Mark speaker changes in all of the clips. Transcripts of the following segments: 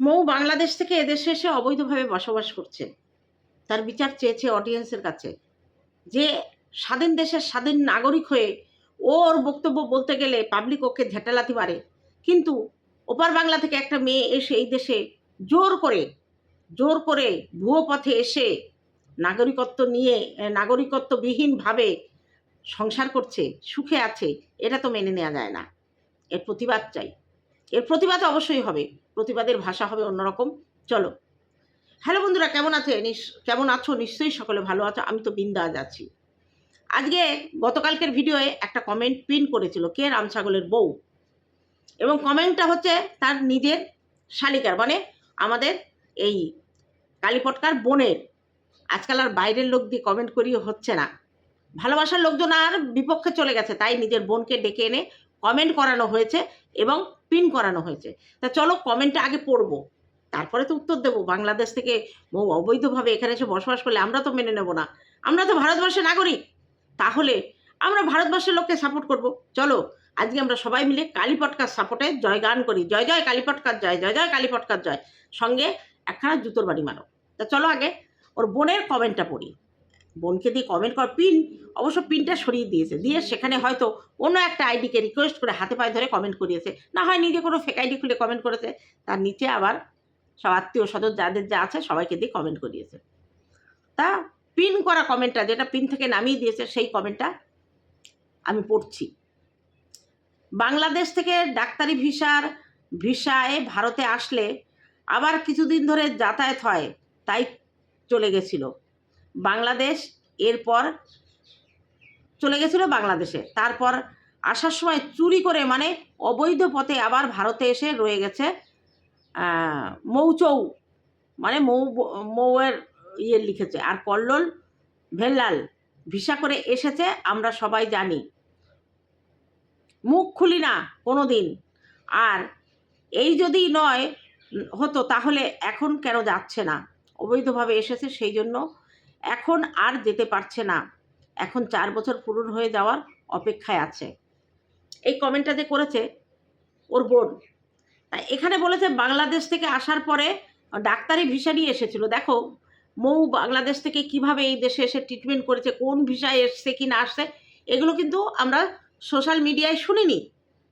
Speaker 1: মৌ বাংলাদেশ থেকে এদেশে এসে অবৈধভাবে বসবাস করছে। তার বিচার চেয়েছে অডিয়েন্সের কাছে। যে স্বাধীন দেশের স্বাধীন নাগরিক হয়ে ওর বক্তব্য বলতে গেলে পাবলিক ওকে ঝেঁটালাতে পারে কিন্তু ওপার বাংলা থেকে একটা মেয়ে এসে এই দেশে জোর করে জোর করে ভুয়ো পথে এসে নাগরিকত্ব নিয়ে নাগরিকত্ববিহীনভাবে সংসার করছে, সুখে আছে, এটা তো মেনে নেওয়া যায় না। এর প্রতিবাদ চাই। এর প্রতিবাদ অবশ্যই হবে। প্রতিবাদের ভাষা হবে অন্যরকম। চলো। হ্যালো বন্ধুরা, কেমন আছে? কেমন আছো? নিশ্চয়ই সকলে ভালো আছো। আমি তো বিন্দাজ আছি। আজকে গতকালকের ভিডিওয়ে একটা কমেন্ট পিন করেছিল কে? রাম ছাগলের বউ। এবং কমেন্টটা হচ্ছে তার নিজের শালিকার মানে আমাদের এই কালীপটকার বোনের। আজকাল আর বাইরের লোক দিয়ে কমেন্ট করিয়ে হচ্ছে না। ভালোবাসার লোকজন আর বিপক্ষে চলে গেছে, তাই নিজের বোনকে ডেকে এনে কমেন্ট করানো হয়েছে এবং পিন করানো হয়েছে। তা চলো কমেন্টটা আগে পড়ব। তারপরে তো উত্তর দেবো। বাংলাদেশ থেকে অবৈধভাবে এখানে এসে বসবাস করলে আমরা তো মেনে নেব না। আমরা তো ভারতবর্ষের নাগরিক। তাহলে আমরা ভারতবর্ষের লোককে সাপোর্ট করব। চলো, আজকে আমরা সবাই মিলে কালীপটকার সাপোর্টে জয় গান করি। জয় জয় কালীপটকার জয় জয় জয় কালীপটকার জয়। সঙ্গে একখানা জুতোর বাড়ি মারো। তা চলো আগে ওর বোনের কমেন্টটা পড়ি। বোনকে দিয়ে কমেন্ট কর পিন অবশ্য পিনটা সরিয়ে দিয়েছে। দিয়ে সেখানে হয়তো অন্য একটা আইডিকে রিকোয়েস্ট করে হাতে পায়ে ধরে কমেন্ট করিয়েছে। না হয় নিজে কোনো ফেক আইডি খুলে কমেন্ট করেছে। তার নিচে আবার সব আত্মীয় স্বজন যাদের যা আছে সবাইকে দিয়ে কমেন্ট করিয়েছে। তা পিন করা কমেন্টটা যেটা পিন থেকে নামিয়ে দিয়েছে, সেই কমেন্টটা আমি পড়ছি। বাংলাদেশ থেকে ডাক্তারি ভিসার ভিসায় ভারতে আসলে আবার কিছুদিন ধরে যাতায়াত হয়, তাই চলে গেছিল। বাংলাদেশ, এরপর চলে গেছিল বাংলাদেশে। তারপর আসার সময় চুরি করে মানে অবৈধ পথে আবার ভারতে এসে রয়ে গেছে মৌচৌ মানে মৌ, মৌয়ের ইয়ে লিখেছে। আর কল্লোল ভেল্লাল, ভিসা করে এসেছে, আমরা সবাই জানি। মুখ খুলি না কোনো দিন আর এই যদি নয়, হতো, তাহলে এখন কেন যাচ্ছে না? অবৈধভাবে এসেছে, সেই জন্য এখন আর যেতে পারছে না। এখন চার বছর পূরণ হয়ে যাওয়ার অপেক্ষায় আছে। এই কমেন্টটা যে করেছে ওর বোন। তা এখানে বলেছে, বাংলাদেশ থেকে আসার পরে ডাক্তারি ভিসা নিয়ে এসেছিল। দেখো, মৌ বাংলাদেশ থেকে কীভাবে এই দেশে এসে ট্রিটমেন্ট করেছে, কোন ভিসায় এসছে, কি না আসছে, এগুলো কিন্তু আমরা সোশ্যাল মিডিয়ায় শুনিনি।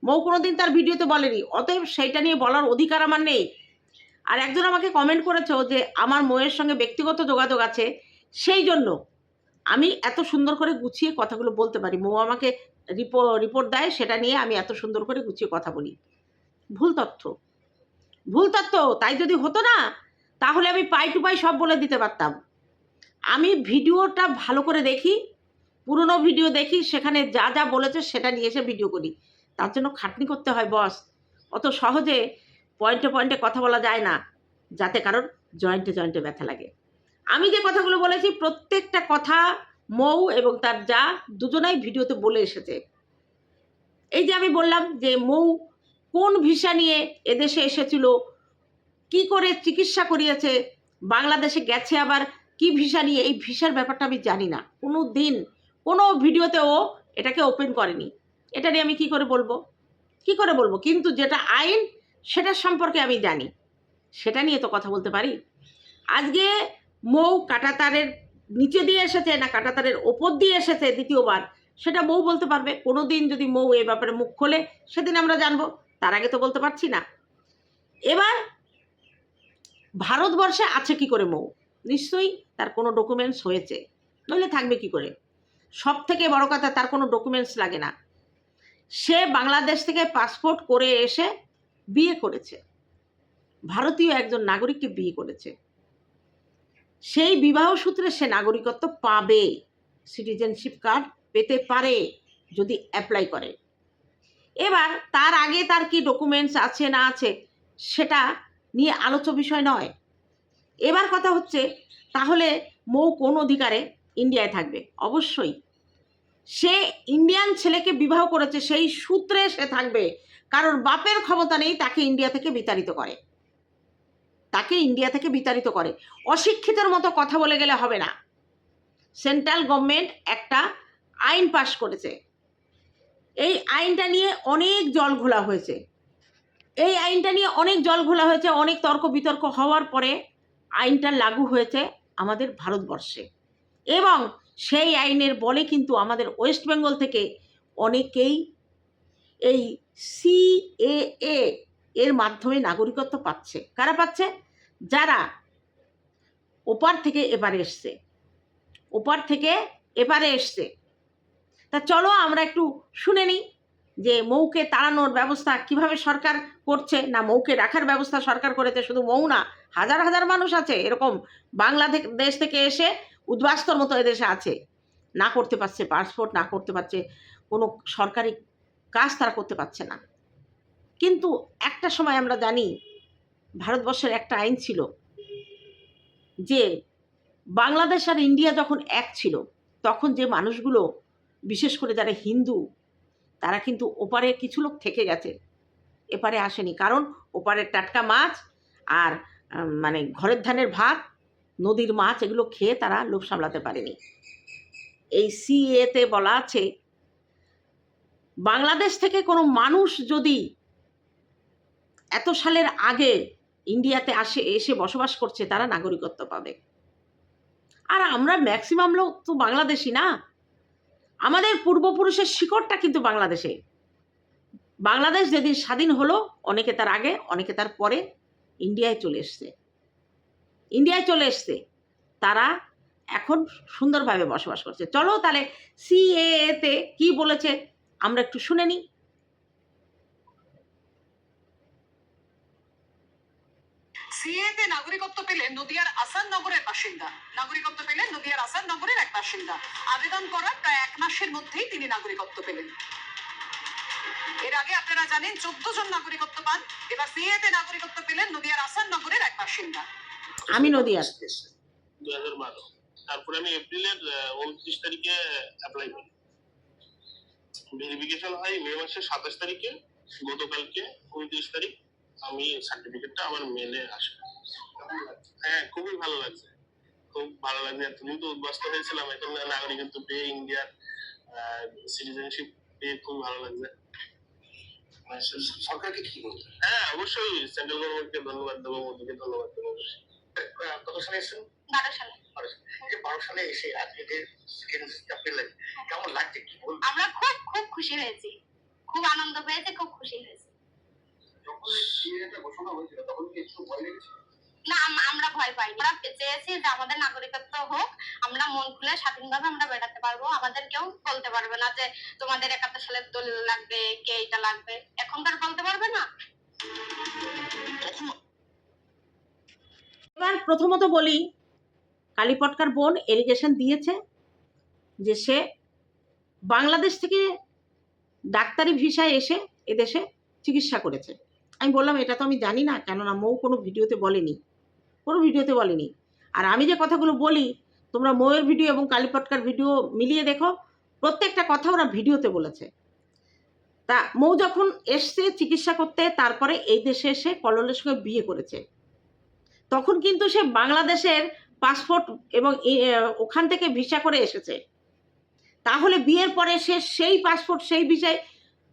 Speaker 1: মৌ কোনো দিন তার ভিডিওতে বলেনি। অতএব সেইটা নিয়ে বলার অধিকার আমার নেই। আর একজন আমাকে কমেন্ট করেছ যে, আমার মৌয়ের সঙ্গে ব্যক্তিগত যোগাযোগ আছে সেই জন্য আমি এত সুন্দর করে গুছিয়ে কথাগুলো বলতে পারি। মৌ আমাকে রিপোর্ট দেয়, সেটা নিয়ে আমি এত সুন্দর করে গুছিয়ে কথা বলি। ভুল তথ্য। ভুল তথ্য, তাই যদি হতো না, তাহলে আমি পাই টু পাই সব বলে দিতে পারতাম। আমি ভিডিওটা ভালো করে দেখি, পুরনো ভিডিও দেখি, সেখানে যা যা বলেছে সেটা নিয়ে এসে ভিডিও করি। তার জন্য খাটনি করতে হয়, বস। অত সহজে পয়েন্টে পয়েন্টে কথা বলা যায় না, যাতে কারোর জয়েন্টে জয়েন্টে ব্যথা লাগে। আমি যে কথাগুলো বলেছি, প্রত্যেকটা কথা মৌ এবং তার যা দুজনাই ভিডিওতে বলে এসেছে। এই যে আমি বললাম যে মৌ কোন ভিসা নিয়ে এদেশে এসেছিল, কি করে চিকিৎসা করিয়েছে, বাংলাদেশে গেছে আবার, কি ভিসা নিয়ে, এই ভিসার ব্যাপারটা আমি জানি না। কোনো দিন, কোনো ভিডিওতে ও এটাকে ওপেন করেনি। এটা নিয়ে আমি কি করে বলব? কি করে বলব? কিন্তু যেটা আইন, সেটার সম্পর্কে আমি জানি। সেটা নিয়ে তো কথা বলতে পারি। আজকে মৌ কাটাতারের নিচে দিয়ে এসেছে না কাটাতারের ওপর দিয়ে এসেছে দ্বিতীয়বার? সেটা মৌ বলতে পারবে। কোনো দিন যদি মৌ এ ব্যাপারে মুখ খোলে, সেদিন আমরা জানব। তার আগে তো বলতে পারছি না। এবার ভারতবর্ষে আছে কি করে মৌ? নিশ্চয়ই তার কোনো ডকুমেন্টস হয়েছে। নইলে থাকবে কি করে? সব থেকে বড় কথা, তার কোনো ডকুমেন্টস লাগে না। সে বাংলাদেশ থেকে পাসপোর্ট করে এসে বিয়ে করেছে। ভারতীয় একজন নাগরিককে বিয়ে করেছে। সেই বিবাহ সূত্রে সে নাগরিকত্ব পাবে। সিটিজেনশিপ কার্ড পেতে পারে, যদি অ্যাপ্লাই করে। এবার তার আগে তার কি ডকুমেন্টস আছে না আছে সেটা নিয়ে আলোচ্য বিষয় নয়। এবার কথা হচ্ছে, তাহলে মৌ কোন অধিকারে ইন্ডিয়ায় থাকবে? অবশ্যই। সে ইন্ডিয়ান ছেলেকে বিবাহ করেছে, সেই সূত্রে সে থাকবে। কারণ বাপের ক্ষমতা নেই তাকে ইন্ডিয়া থেকে বিতাড়িত করে। তাকে ইন্ডিয়া থেকে বিতাড়িত করে। অশিক্ষিতের মতো কথা বলে গেলে হবে না। সেন্ট্রাল গভর্নমেন্ট একটা আইন পাশ করেছে। এই আইনটা নিয়ে অনেক জল ঘোলা হয়েছে। এই আইনটা নিয়ে অনেক জল ঘোলা হয়েছে, অনেক তর্ক বিতর্ক হওয়ার পরে আইনটা লাগু হয়েছে আমাদের ভারতবর্ষে। এবং সেই আইনের বলে কিন্তু আমাদের ওয়েস্ট বেঙ্গল থেকে অনেকেই এই সিএএ এর মাধ্যমে নাগরিকত্ব পাচ্ছে। কারা পাচ্ছে? যারা ওপার থেকে এপারে এসছে। ওপার থেকে এপারে এসছে। তা চলো আমরা একটু শুনে নিই যে মৌকে তাড়ানোর ব্যবস্থা কীভাবে সরকার করছে, না মৌকে রাখার ব্যবস্থা সরকার করেছে, শুধু মৌ না, হাজার হাজার মানুষ আছে, এরকম বাংলাদেশ থেকে এসে উদ্বাস্তর মতো এদেশে আছে। না করতে পারছে পাসপোর্ট না করতে পারছে কোনো সরকারি কাজ তারা করতে পারছে না। কিন্তু একটা সময় আমরা জানি ভারতবর্ষের একটা আইন ছিল যে বাংলাদেশ আর ইন্ডিয়া যখন এক ছিল, তখন যে মানুষগুলো, বিশেষ করে যারা হিন্দু, তারা কিন্তু ওপারে কিছু লোক থেকে গেছে। এপারে আসেনি। কারণ ওপারের টাটকা মাছ আর মানে ঘরের ধানের ভাত, নদীর মাছ এগুলো খেয়ে তারা লোভ সামলাতে পারেনি। এই সিএতে বলা আছে, বাংলাদেশ থেকে কোনো মানুষ যদি এত সালের আগে ইন্ডিয়াতে আসে, এসে বসবাস করছে, তারা নাগরিকত্ব পাবে। আর আমরা ম্যাক্সিমাম লোক তো বাংলাদেশি না। আমাদের পূর্বপুরুষের শিকড়টা কিন্তু বাংলাদেশে। বাংলাদেশ যেদিন স্বাধীন হলো, অনেকে তার আগে, অনেকে তার পরে ইন্ডিয়ায় চলে এসছে। ইন্ডিয়ায় চলে এসছে। তারা এখন সুন্দরভাবে বসবাস করছে। চলো তাহলে সিএতে কি বলেছে, আমরা একটু শুনে নিই।
Speaker 2: সিএতে নাগরিকত্ব পেলেন নদিয়ার আসান নগরের বাসিন্দা। নাগরিকত্ব পেলেন নদিয়ার আসান নগরের এক বাসিন্দা। আবেদন করার প্রায় এক মাসের মধ্যেই তিনি নাগরিকত্ব পেলেন। এর আগে আপনারা জানেন চোদ্দ জন নাগরিকত্ব পান। এবার সিএতে নাগরিকত্ব পেলেন নদিয়ার আসান নগরের এক বাসিন্দা।
Speaker 1: আমি নদিয়ার
Speaker 3: দুই হাজার বারো। তারপরে আমি এপ্রিলের উনত্রিশ তারিখে অ্যাপ্লাই করি। ভেরিফিকেশন হয় মে মাসের সাতাশ তারিখে গতকালকে উনত্রিশ তারিখ। আমি সার্টিফিকেটটা আমার মেলে আসে। হ্যাঁ খুবই ভালো লাগছে। খুব ভালো লাগছে। এতদিন তো উদ্বাস্ত হয়েছিলাম এখন নাগরিকত্ব পেয়ে ইন্ডিয়ার সিটিজেনশিপ পেয়ে খুব ভালো লাগছে।
Speaker 4: সরকারকে কি বলতে
Speaker 3: হ্যাঁ অবশ্যই সেন্ট্রাল গভর্নমেন্টকে ধন্যবাদ দেবো মোদীকে ধন্যবাদ দেবো। অবশ্যই
Speaker 4: কত সালে এসেছেন?
Speaker 5: বারো সালে।
Speaker 4: যে বারো এসে যে কেমন লাগছে? কি বলবেন?
Speaker 5: আমরা খুব খুব খুশি হয়েছি। খুব আনন্দ পেয়েছে খুব খুশি হয়েছে। না, আমরা ভয় পাই আমরা চেয়েছি যে আমাদের নাগরিকত্ব হোক, আমরা মন খুলে স্বাধীনভাবে আমরা বেড়াতে পারব। আমাদের কেউ বলতে পারবে না যে তোমাদের একাত্তর সালের দলিল লাগবে, কে এটা লাগবে। এখন তার বলতে পারবে না।
Speaker 1: এবার প্রথমত বলি, কালীপটকার বোন এলিগেশন দিয়েছে যে সে বাংলাদেশ থেকে ডাক্তারি ভিসায় এসে এদেশে চিকিৎসা করেছে। আমি বললাম, এটা তো আমি জানি না, কেননা মৌ কোনো ভিডিওতে বলেনি। কোনো ভিডিওতে বলেনি। আর আমি যে কথাগুলো বলি, তোমরা মৌয়ের ভিডিও এবং কালীপটকার ভিডিও মিলিয়ে দেখো, প্রত্যেকটা কথা ওরা ভিডিওতে বলেছে। তা মৌ যখন এসছে চিকিৎসা করতে, তারপরে এই দেশে এসে কললের সঙ্গে বিয়ে করেছে। তখন কিন্তু সে বাংলাদেশের পাসপোর্ট এবং ওখান থেকে ভিসা করে এসেছে। তাহলে বিয়ের পরে সে সেই পাসপোর্ট, সেই ভিসায়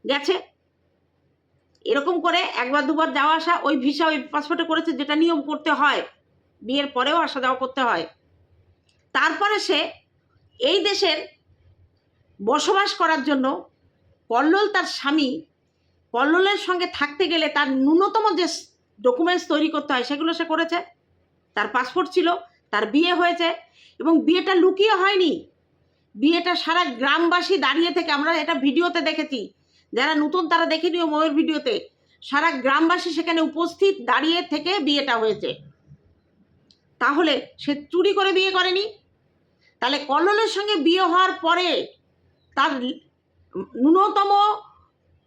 Speaker 1: গেছে। এরকম করে একবার দুবার যাওয়া আসা, ওই ভিসা ওই পাসপোর্টে করেছে যেটা নিয়ম করতে হয়। বিয়ের পরেও আসা যাওয়া করতে হয়। তারপরে সে এই দেশের বসবাস করার জন্য কল্লোল তার স্বামী কল্লোলের সঙ্গে থাকতে গেলে তার ন্যূনতম যে ডকুমেন্টস তৈরি করতে হয়, সেগুলো সে করেছে। তার পাসপোর্ট ছিল, তার বিয়ে হয়েছে এবং বিয়েটা লুকিয়ে হয়নি। বিয়েটা সারা গ্রামবাসী দাঁড়িয়ে থেকে, আমরা এটা ভিডিওতে দেখেছি। যারা নতুন তারা দেখেনিও ময়ের ভিডিওতে। সারা গ্রামবাসী সেখানে উপস্থিত দাঁড়িয়ে থেকে বিয়েটা হয়েছে। তাহলে সে চুরি করে বিয়ে করেনি? তাহলে কল্লোলের সঙ্গে বিয়ে হওয়ার পরে তার ন্যূনতম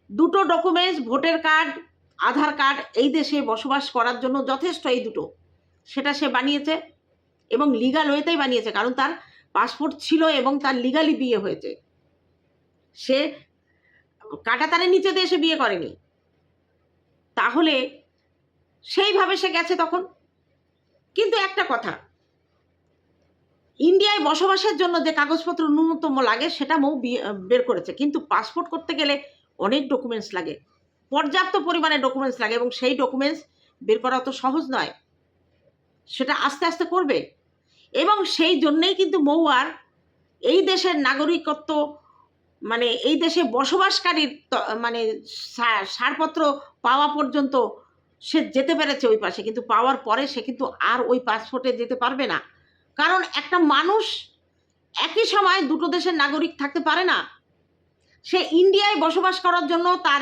Speaker 1: দুটো documents voter card Aadhaar card এই দেশে বসবাস করার জন্য যথেষ্ট এই দুটো। সেটা সে বানিয়েছে এবং লিগাল ওয়েতেই বানিয়েছে, কারণ তার পাসপোর্ট ছিল এবং তার লিগালি বিয়ে হয়েছে। সে কাটাতারের নিচে দিয়ে সে বিয়ে করেনি। তাহলে সেইভাবে সে গেছে তখন? কিন্তু একটা কথা, ইন্ডিয়ায় বসবাসের জন্য যে কাগজপত্র ন্যূনতম লাগে সেটা মৌ বের করেছে। কিন্তু পাসপোর্ট করতে গেলে অনেক ডকুমেন্টস লাগে, পর্যাপ্ত পরিমাণে ডকুমেন্টস লাগে এবং সেই ডকুমেন্টস বের করা তো সহজ নয়। সেটা আস্তে আস্তে করবে। এবং সেই জন্যেই কিন্তু মৌয়ার এই দেশের নাগরিকত্ব মানে এই দেশে বসবাসকারীর মানে সা- ছাড়পত্র পাওয়া পর্যন্ত সে যেতে পেরেছে ওই পাশে, কিন্তু পাওয়ার পরে সে কিন্তু আর ওই পাসপোর্টে যেতে পারবে না। কারণ একটা মানুষ একই সময় দুটো দেশের নাগরিক থাকতে পারে না। সে ইন্ডিয়ায় বসবাস করার জন্য তার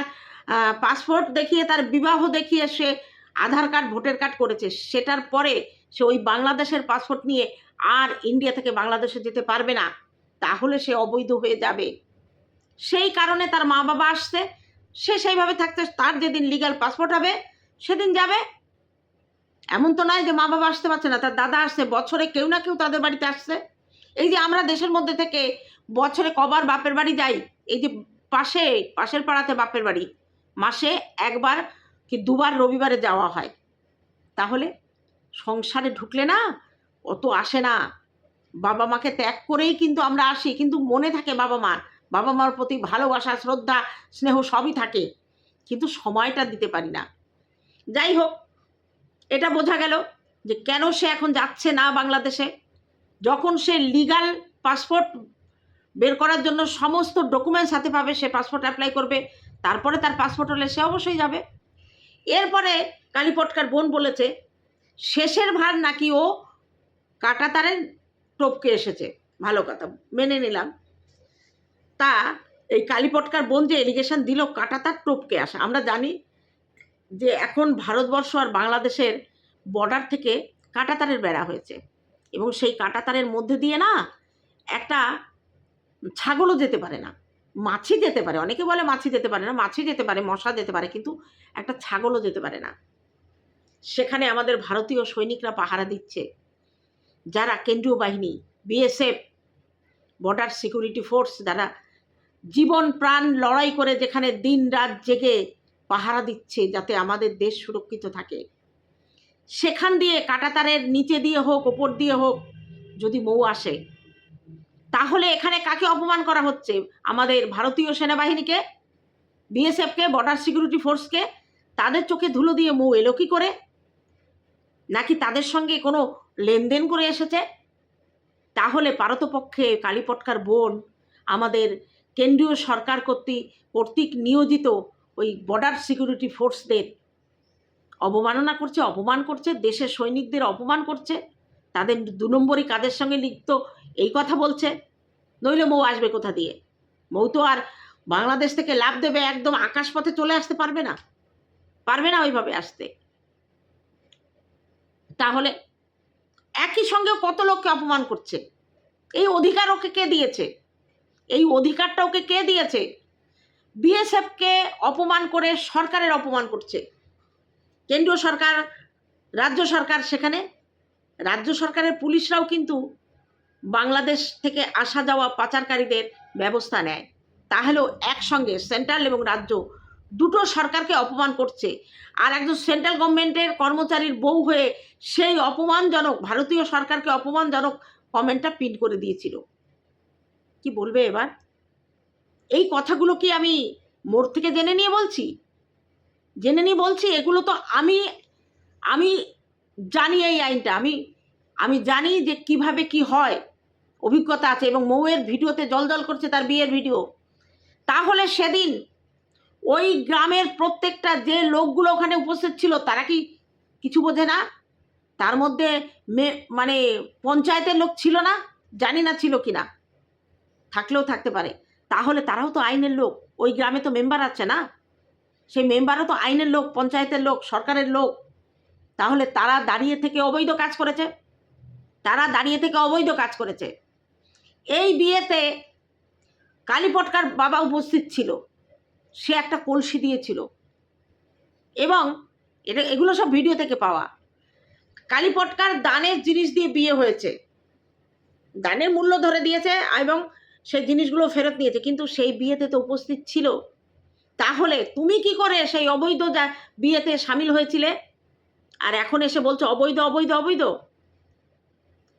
Speaker 1: পাসপোর্ট দেখিয়ে, তার বিবাহ দেখিয়ে সে আধার কার্ড, ভোটার কার্ড করেছে। সেটার পরে সে ওই বাংলাদেশের পাসপোর্ট নিয়ে আর ইন্ডিয়া থেকে বাংলাদেশে যেতে পারবে না। তাহলে সে অবৈধ হয়ে যাবে। সেই কারণে তার মা বাবা আসছে। সে সেইভাবে থাকতে, তার যেদিন লিগাল পাসপোর্ট হবে, সেদিন যাবে। এমন তো নয় যে মা বাবা আসতে পারছে না, তার দাদা আসছে, বছরে কেউ না কেউ তাদের বাড়িতে আসছে। এই যে আমরা দেশের মধ্যে থেকে বছরে কবার বাপের বাড়ি যাই, এই যে পাশে, পাশের পাড়াতে বাপের বাড়ি, মাসে একবার কি দুবার রবিবারে যাওয়া হয়। তাহলে সংসারে ঢুকলে না, অত আসে না। বাবা মাকে ত্যাগ করেই কিন্তু আমরা আসি, কিন্তু মনে থাকে বাবা মার বাবা মার প্রতি ভালোবাসা, শ্রদ্ধা, স্নেহ সবই থাকে। কিন্তু সময়টা দিতে পারি না। যাই হোক, এটা বোঝা গেল যে কেন সে এখন যাচ্ছে না বাংলাদেশে। যখন সে লিগাল পাসপোর্ট বের করার জন্য সমস্ত ডকুমেন্টস হাতে পাবে, সে পাসপোর্ট অ্যাপ্লাই করবে। তারপরে তার পাসপোর্ট হলে সে অবশ্যই যাবে। এরপরে কালীপটকার বোন বলেছে, শেষের ভার নাকি ও কাটাতারে টপকে এসেছে। ভালো কথা, মেনে নিলাম। তা এই কালীপটকার বোন যে এলিগেশন দিল কাটাতার টপকে আসা। আমরা জানি যে এখন ভারতবর্ষ আর বাংলাদেশের বর্ডার থেকে কাটাতারের বেড়া হয়েছে। এবং সেই কাটাতারের মধ্যে দিয়ে না একটা ছাগলও যেতে পারে না। মাছি যেতে পারে, অনেকে বলে মাছি যেতে পারে না, মাছি যেতে পারে, মশা যেতে পারে, কিন্তু একটা ছাগলও যেতে পারে না। সেখানে আমাদের ভারতীয় সৈনিকরা পাহারা দিচ্ছে। যারা কেন্দ্রীয় বাহিনী বিএসএফ বর্ডার সিকিউরিটি ফোর্স যারা জীবন প্রাণ লড়াই করে যেখানে দিন রাত জেগে পাহারা দিচ্ছে যাতে আমাদের দেশ সুরক্ষিত থাকে। সেখান দিয়ে কাটাতারের নিচে দিয়ে হোক, ওপর দিয়ে হোক, যদি মৌ আসে, তাহলে এখানে কাকে অপমান করা হচ্ছে? আমাদের ভারতীয় সেনাবাহিনীকে, বিএসএফকে বর্ডার সিকিউরিটি ফোর্সকে তাদের চোখে ধুলো দিয়ে মৌ এলো কি করে? নাকি তাদের সঙ্গে কোনো লেনদেন করে এসেছে? তাহলে পারতপক্ষে কালীপটকার বোন, আমাদের কেন্দ্রীয় সরকার কর্তৃক কর্তৃক নিয়োজিত ওই বর্ডার সিকিউরিটি ফোর্সদের অবমাননা করছে, অপমান করছে, দেশের সৈনিকদের অপমান করছে, তাদের দু নম্বরই কাদের সঙ্গে লিপ্ত, এই কথা বলছে। নইলে মৌ আসবে কোথা দিয়ে? মৌ তো আর বাংলাদেশ থেকে লাভ দেবে একদম আকাশপথে চলে আসতে পারবে না। পারবে না ওইভাবে আসতে। তাহলে একই সঙ্গে কত লোককে অপমান করছে? এই অধিকার ওকে কে দিয়েছে? এই অধিকারটা ওকে কে দিয়েছে? বিএসএফকে অপমান করে সরকারের অপমান করছে। কেন্দ্রীয় সরকার, রাজ্য সরকার সেখানে। রাজ্য সরকারের পুলিশরাও কিন্তু বাংলাদেশ থেকে আসা যাওয়া পাচারকারীদের ব্যবস্থা নেয়। তাহলেও একসঙ্গে সেন্ট্রাল এবং রাজ্য দুটো সরকারকে অপমান করছে। আর একজন সেন্ট্রাল গভর্নমেন্টের কর্মচারীর বউ হয়ে সেই অপমানজনক, ভারতীয় সরকারকে অপমানজনক কমেন্টটা পিন করে দিয়েছিল। কি বলবে এবার? এই কথাগুলো কি আমি মোড় থেকে জেনে নিয়ে বলছি? জেনে নিয়ে বলছি, এগুলো তো আমি আমি জানি এই আইনটা। আমি আমি জানি যে কীভাবে কি হয়। অভিজ্ঞতা আছে এবং মৌয়ের ভিডিওতে জল করছে তার বিয়ের ভিডিও। তাহলে সেদিন ওই গ্রামের প্রত্যেকটা যে লোকগুলো ওখানে উপস্থিত ছিল, তারা কি কিছু বোঝে না? তার মধ্যে মানে পঞ্চায়েতের লোক ছিল না? জানি না ছিল কি না থাকলেও থাকতে পারে। তাহলে তারাও তো আইনের লোক। ওই গ্রামে তো মেম্বার আছে না? সেই মেম্বারও তো আইনের লোক, পঞ্চায়েতের লোক, সরকারের লোক। তাহলে তারা দাঁড়িয়ে থেকে অবৈধ কাজ করেছে? তারা দাঁড়িয়ে থেকে অবৈধ কাজ করেছে। এই বিয়েতে কালীপটকার বাবা উপস্থিত ছিল। সে একটা কলসি দিয়েছিল। এবং এটা, এগুলো সব ভিডিও থেকে পাওয়া। কালীপটকার দানের জিনিস দিয়ে বিয়ে হয়েছে। দানের মূল্য ধরে দিয়েছে এবং সেই জিনিসগুলো ফেরত নিয়েছে। কিন্তু সেই বিয়েতে তো উপস্থিত ছিল। তাহলে তুমি কি করে সেই অবৈধ বিয়েতে সামিল হয়েছিলে? আর এখন এসে বলছো অবৈধ অবৈধ অবৈধ?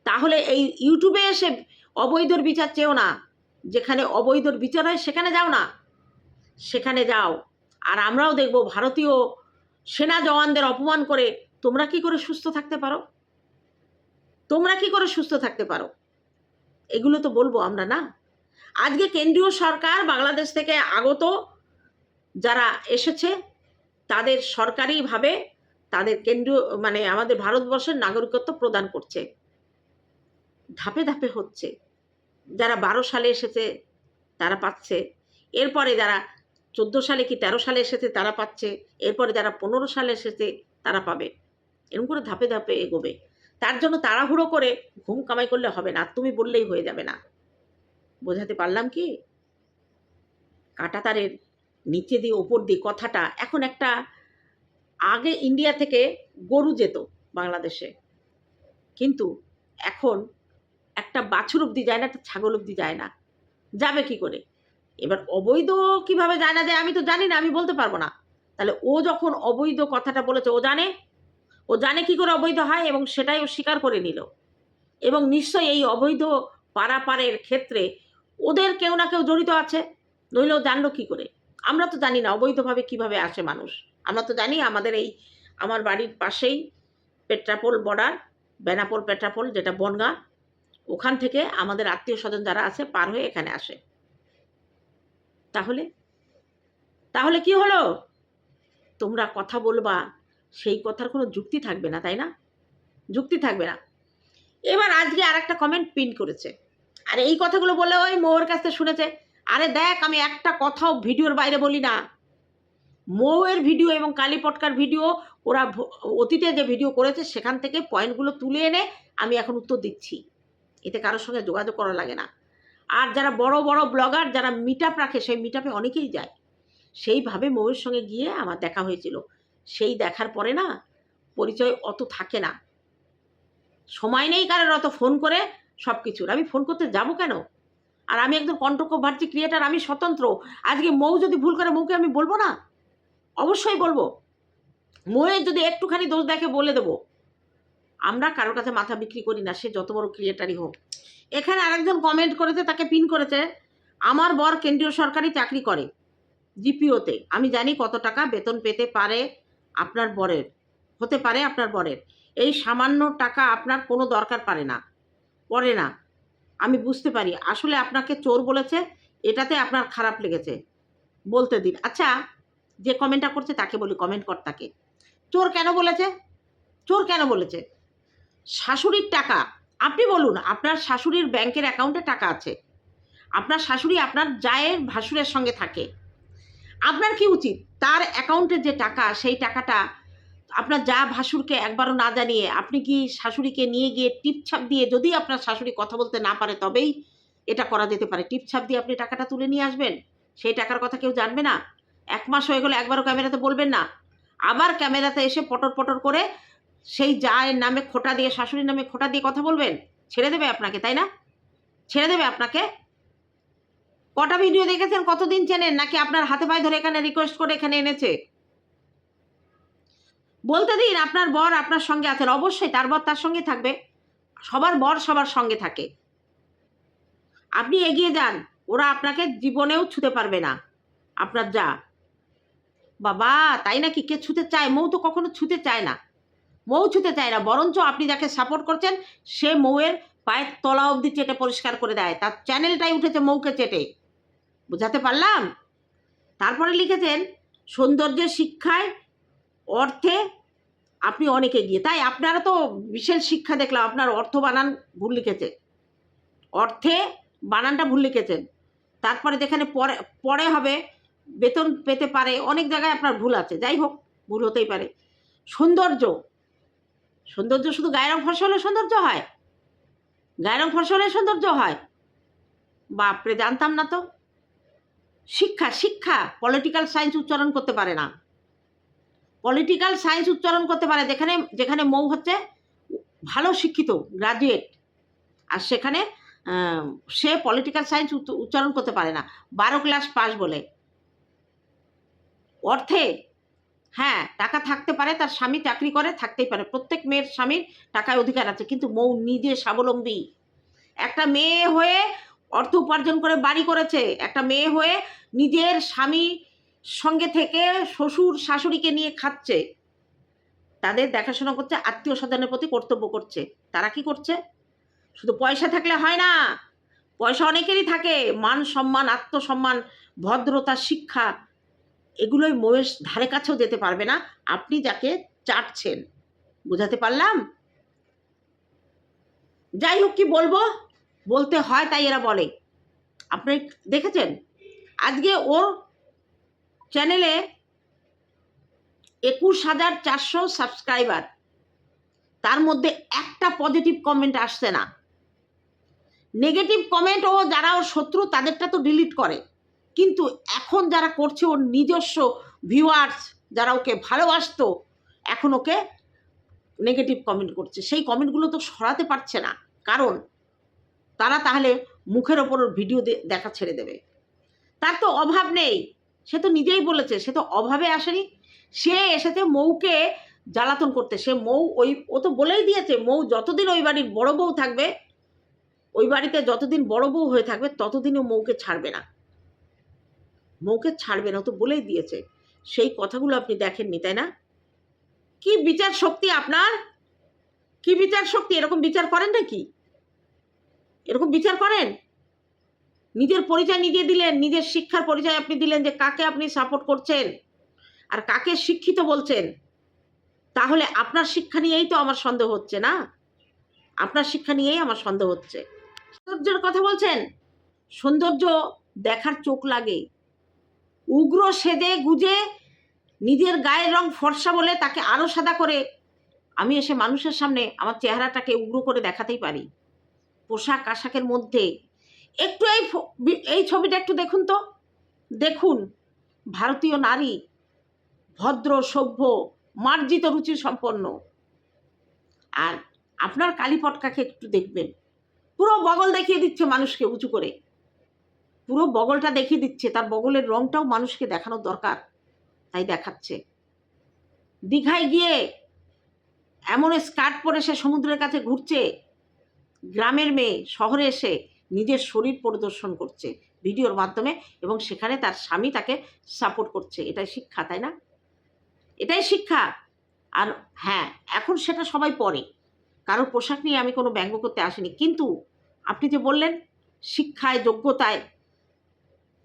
Speaker 1: তাহলে এই ইউটিউবে এসে অবৈধর বিচার চেও না। যেখানে অবৈধর বিচার হয় সেখানে যাও না। সেখানে যাও। আর আমরাও দেখব ভারতীয় সেনা জওয়ানদের অপমান করে তোমরা কি করে সুস্থ থাকতে পারো? তোমরা কি করে সুস্থ থাকতে পারো? এগুলো তো বলব আমরা, না? আজকে কেন্দ্রীয় সরকার বাংলাদেশ থেকে আগত যারা এসেছে, তাদের সরকারিভাবে তাদের কেন্দ্রীয় মানে আমাদের ভারতবর্ষের নাগরিকত্ব প্রদান করছে। ধাপে ধাপে হচ্ছে। যারা বারো সালে এসেছে, তারা পাচ্ছে। এরপরে যারা চোদ্দ সালে কি তেরো সালে এসেছে, তারা পাচ্ছে। এরপরে যারা পনেরো সালে এসেছে, তারা পাবে। এরকম করে ধাপে ধাপে এগোবে। তার জন্য তাড়াহুড়ো করে ঘুম কামাই করলে হবে না তুমি বললেই হয়ে যাবে না। বোঝাতে পারলাম কি? কাটা তারের নিচে দিয়ে ওপর দিয়ে কথাটা এখন একটা আগে ইন্ডিয়া থেকে গরু যেত বাংলাদেশে। কিন্তু এখন একটা বাছুর অব্দি যায় না, একটা ছাগল অব্দি যায় না। যাবে কি করে? এবার অবৈধ কীভাবে যায় না যায় আমি তো জানি না, আমি বলতে পারব না। তাহলে ও যখন অবৈধ কথাটা বলেছে, ও জানে? ও জানে কি করে অবৈধ হয় এবং সেটাই ও স্বীকার করে নিল। এবং নিশ্চয়ই এই অবৈধ পারাপারের ক্ষেত্রে ওদের কেউ না কেউ জড়িত আছে। নইলে ও জানলো কী করে? আমরা তো জানি না অবৈধভাবে কীভাবে আসে মানুষ। আমরা তো জানি আমাদের এই, আমার বাড়ির পাশেই পেট্রাপোল বর্ডার, বেনাপোল পেট্রাপোল, যেটা বনগাঁ, ওখান থেকে আমাদের আত্মীয় স্বজন যারা আছে পার হয়ে এখানে আসে। তাহলে? তাহলে কি হলো? তোমরা কথা বলবা, সেই কথার কোনো যুক্তি থাকবে না, তাই না? যুক্তি থাকবে না। এবার আজকে আর একটা কমেন্ট পিন করেছে। আর এই কথাগুলো বলে ওই মৌর কাছ থেকে শুনেছে, আরে দেখ আমি একটা কথাও ভিডিওর বাইরে বলি না। মৌয়ের ভিডিও এবং কালী পটকার ভিডিও, ওরা অতীতে যে ভিডিও করেছে সেখান থেকে পয়েন্টগুলো তুলে এনে আমি এখন উত্তর দিচ্ছি। এতে কারোর সঙ্গে যোগাযোগ করা লাগে না। আর যারা বড় বড় ব্লগার, যারা মিট আপ রাখে, সেই মিট আপে অনেকেই যায়। সেইভাবে মৌয়ের সঙ্গে গিয়ে আমার দেখা হয়েছিল। সেই দেখার পরে না, পরিচয় অত থাকে না। সময় নেই কারোর অত ফোন করে সব কিছুর আমি ফোন করতে যাব কেন? আর আমি একজন কণ্ঠকভার্জি ক্রিয়েটার আমি স্বতন্ত্র। আজকে মৌ যদি ভুল করে মৌকে আমি বলব না? অবশ্যই বলব। মৌয়ের যদি একটুখানি দোষ দেখে বলে দেবো। আমরা কারোর কাছে মাথা বিক্রি করি না, সে যত বড় ক্রিয়েটারই হোক। এখানে আরেকজন কমেন্ট করেছে, তাকে পিন করেছে, আমার বর কেন্দ্রীয় সরকারি চাকরি করে জিপিওতে। আমি জানি কত টাকা বেতন পেতে পারে আপনার বরের, হতে পারে আপনার বরের। এই সামান্য টাকা আপনার কোনো দরকার পারে না। পড়ে না। আমি বুঝতে পারি। আসলে আপনাকে চোর বলেছে, এটাতে আপনার খারাপ লেগেছে। বলতে দিন। আচ্ছা যে কমেন্টটা করছে তাকে বলি, কমেন্ট কর্তাকে। চোর কেন বলেছে? চোর কেন বলেছে? শাশুড়ির টাকা। আপনি বলুন, আপনার শাশুড়ির ব্যাংকের অ্যাকাউন্টে টাকা আছে। আপনার শাশুড়ি আপনার জায়ের ভাসুরের সঙ্গে থাকে। আপনার কি উচিত? তার অ্যাকাউন্টে যে টাকা, সেই টাকাটা আপনার যা ভাসুরকে একবারও না জানিয়ে আপনি কি শাশুড়িকে নিয়ে গিয়ে টিপছাপ দিয়ে যদি আপনার শাশুড়ি কথা বলতে না পারে তবেই এটা করা যেতে পারে। টিপছাপ দিয়ে আপনি টাকাটা তুলে নিয়ে আসবেন। সেই টাকার কথা কেউ জানবে না। এক মাস হয়ে গেলে একবারও ক্যামেরাতে বলবেন না। আবার ক্যামেরাতে এসে পটর পটর করে সেই জায়ের নামে খোটা দিয়ে, শাশুড়ির নামে খোটা দিয়ে কথা বলবেন। ছেড়ে দেবে আপনাকে, তাই না? ছেড়ে দেবে আপনাকে। কটা ভিডিও দেখেছেন? কতদিন চেনেন? নাকি আপনার হাতে পায়ে ধরে এখানে রিকোয়েস্ট করে এখানে এনেছে? বলতে দিন, আপনার বর আপনার সঙ্গে আছেন। অবশ্যই তার বর তার সঙ্গে থাকবে। সবার বর সবার সঙ্গে থাকে। আপনি এগিয়ে যান। ওরা আপনাকে জীবনেও ছুতে পারবে না। আপনার যা। বাবা, তাই নাকি কে ছুতে চায়? মৌ তো কখনো ছুতে চায় না। মৌ ছুতে চায় না, বরঞ্চ আপনি যাকে সাপোর্ট করছেন, সে মৌয়ের পায়ের তলা অবধি চেটে পরিষ্কার করে দেয়। তার চ্যানেলটাই উঠেছে মৌকে চেটে। বুঝাতে পারলাম? তারপরে লিখেছেন সৌন্দর্যের শিক্ষায় অর্থে আপনি অনেক এগিয়ে। তাই আপনারা তো বিশেষ শিক্ষা দেখলাম, আপনার অর্থ বানান ভুল লিখেছে। অর্থে বানানটা ভুল লিখেছেন। তারপরে যেখানে পরে পরে হবে, বেতন পেতে পারে, অনেক জায়গায় আপনার ভুল আছে। যাই হোক, ভুল হতেই পারে। সৌন্দর্য সৌন্দর্য শুধু গায়ের রং ফসলে সৌন্দর্য হয়? গায়ের রং ফসলে সৌন্দর্য হয়? বাপরে, জানতাম না তো। শিক্ষা শিক্ষা, পলিটিক্যাল সায়েন্স উচ্চারণ করতে পারে না। পলিটিক্যাল সায়েন্স উচ্চারণ করতে পারে, যেখানে যেখানে মৌ হচ্ছে ভালো শিক্ষিত গ্রাজুয়েট আর সেখানে সে পলিটিক্যাল সায়েন্স উচ্চারণ করতে পারে না। বারো ক্লাস পাস বলে। অর্থে হ্যাঁ টাকা থাকতে পারে, তার স্বামী চাকরি করে, থাকতেই পারে। প্রত্যেক মেয়ের স্বামীর টাকায় অধিকার আছে, কিন্তু মৌ নিজে স্বাবলম্বী। একটা মেয়ে হয়ে অর্থ উপার্জন করে বাড়ি করেছে, একটা মেয়ে হয়ে নিজের স্বামী সঙ্গে থেকে শ্বশুর শাশুড়িকে নিয়ে খাচ্ছে। তাদের দেখাশোনা করছে, আত্মীয় স্বজনের প্রতি কর্তব্য করছে। তারা কি করছে? শুধু পয়সা থাকলে হয় না, পয়সা অনেকেরই থাকে। মান সম্মান, আত্মসম্মান, ভদ্রতা, শিক্ষা, এগুলোই মহেশ ধারে কাছেও যেতে পারবে না। আপনি যাকে চাটছেন, বুঝাতে পারলাম? যাই হোক, কি বলব? বলতে হয় তাই এরা বলে। আপনি দেখেছেন? আজকে ওর চ্যানেলে একুশ হাজার চারশো সাবস্ক্রাইবার তার মধ্যে একটা পজিটিভ কমেন্ট আসছে না। নেগেটিভ কমেন্ট ও যারা ওর শত্রু, তাদেরটা তো ডিলিট করে। কিন্তু এখন যারা করছে ওর নিজস্ব ভিউয়ার্স যারা ওকে ভালোবাসতো, এখন ওকে নেগেটিভ কমেন্ট করছে। সেই কমেন্টগুলো তো সরাতে পারছে না। কারণ তারা তাহলে মুখের ওপর ভিডিও দেখা ছেড়ে দেবে। তার তো অভাব নেই। সে তো নিজেই বলেছে, সে তো অভাবে আসেনি। সে এসেছে মৌকে জ্বালাতন করতে। সে মৌ ওই, ও তো বলেই দিয়েছে, মৌ যতদিন ওই বাড়ির বড় বউ থাকবে, ওই বাড়িতে যতদিন বড় বউ হয়ে থাকবে, ততদিনও মৌকে ছাড়বে না। মৌকে ছাড়বে না তো বলেই দিয়েছে। সেই কথাগুলো আপনি দেখেননি, তাই না? কি বিচার শক্তি আপনার? কি বিচার শক্তি? এরকম বিচার করেন নাকি? এরকম বিচার করেন? নিজের পরিচয় নিজে দিলেন, নিজের শিক্ষার পরিচয় আপনি দিলেন যে কাকে আপনি সাপোর্ট করছেন আর কাকে শিক্ষিত বলছেন, তাহলে আপনার শিক্ষা নিয়েই তো আমার সন্দেহ হচ্ছে না? আপনার শিক্ষা নিয়েই আমার সন্দেহ হচ্ছে। সৌন্দর্যের কথা বলছেন, সৌন্দর্য দেখার চোখ লাগে। উগ্র সেজে গুজে নিজের গায়ের রং ফর্সা বলে তাকে আরও সাদা করে আমি এসে মানুষের সামনে আমার চেহারাটাকে উগ্র করে দেখাতেই পারি। পোশাক আশাকের মধ্যে একটু এই এই ছবিটা একটু দেখুন তো। দেখুন, ভারতীয় নারী, ভদ্র, সভ্য, মার্জিত রুচি সম্পন্ন। আর আপনার কালীপটকাকে একটু দেখবেন। পুরো বগল দেখিয়ে দিচ্ছে মানুষকে উঁচু করে। পুরো বগলটা দেখিয়ে দিচ্ছে। তার বগলের রংটাও মানুষকে দেখানোর দরকার। তাই দেখাচ্ছে। দীঘায় গিয়ে এমন স্কার্ট পরে সে সমুদ্রের কাছে ঘুরছে। গ্রামের মেয়ে, শহরে এসে নিজের শরীর পরিদর্শন করছে ভিডিওর মাধ্যমে এবং সেখানে তার স্বামী তাকে সাপোর্ট করছে। এটাই শিক্ষা, তাই না? এটাই শিক্ষা। আর হ্যাঁ এখন সেটা সবাই পরে কারোর পোশাক নিয়ে আমি কোনো ব্যঙ্গ করতে আসিনি। কিন্তু আপনি যে বললেন শিক্ষায়, যোগ্যতায়,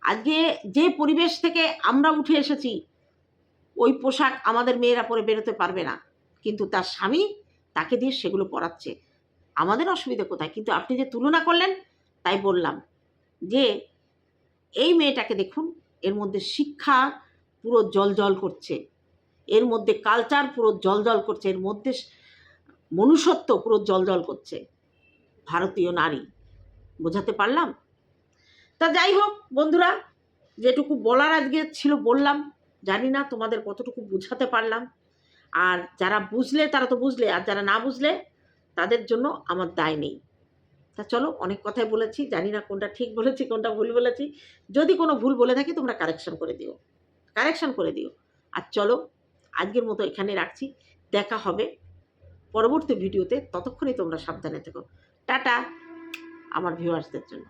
Speaker 1: আজকে যে পরিবেশ থেকে আমরা উঠে এসেছি, ওই পোশাক আমাদের মেয়েরা পরে বেরোতে পারবে না। কিন্তু তার স্বামী তাকে দিয়ে সেগুলো পরাচ্ছে। আমাদের অসুবিধা কোথায়? কিন্তু আপনি যে তুলনা করলেন তাই বললাম যে, এই মেয়েটাকে দেখুন, এর মধ্যে শিক্ষা পুরো জল জল করছে। এর মধ্যে কালচার পুরো জল জল করছে, এর মধ্যে মনুষ্যত্ব পুরো জল জল করছে। ভারতীয় নারী, বোঝাতে পারলাম? তা যাই হোক বন্ধুরা, যেটুকু বলার আজকে ছিল বললাম, জানি না তোমাদের কতটুকু বোঝাতে পারলাম। আর যারা বুঝলে, তারা তো বুঝলে, আর যারা না বুঝলে, তাদের জন্য আমার দায় নেই। তা চলো অনেক কথাই বলেছি, জানি না কোনটা ঠিক বলেছি, কোনটা ভুল বলেছি। যদি কোনো ভুল বলে থাকি তোমরা কারেকশন করে দিও। কারেকশন করে দিও। আর চলো আজকের মতো এখানে রাখছি। দেখা হবে পরবর্তী ভিডিওতে। ততক্ষণে তোমরা সাবধানে থেকো। টাটা, আমার ভিউয়ার্সদের জন্য।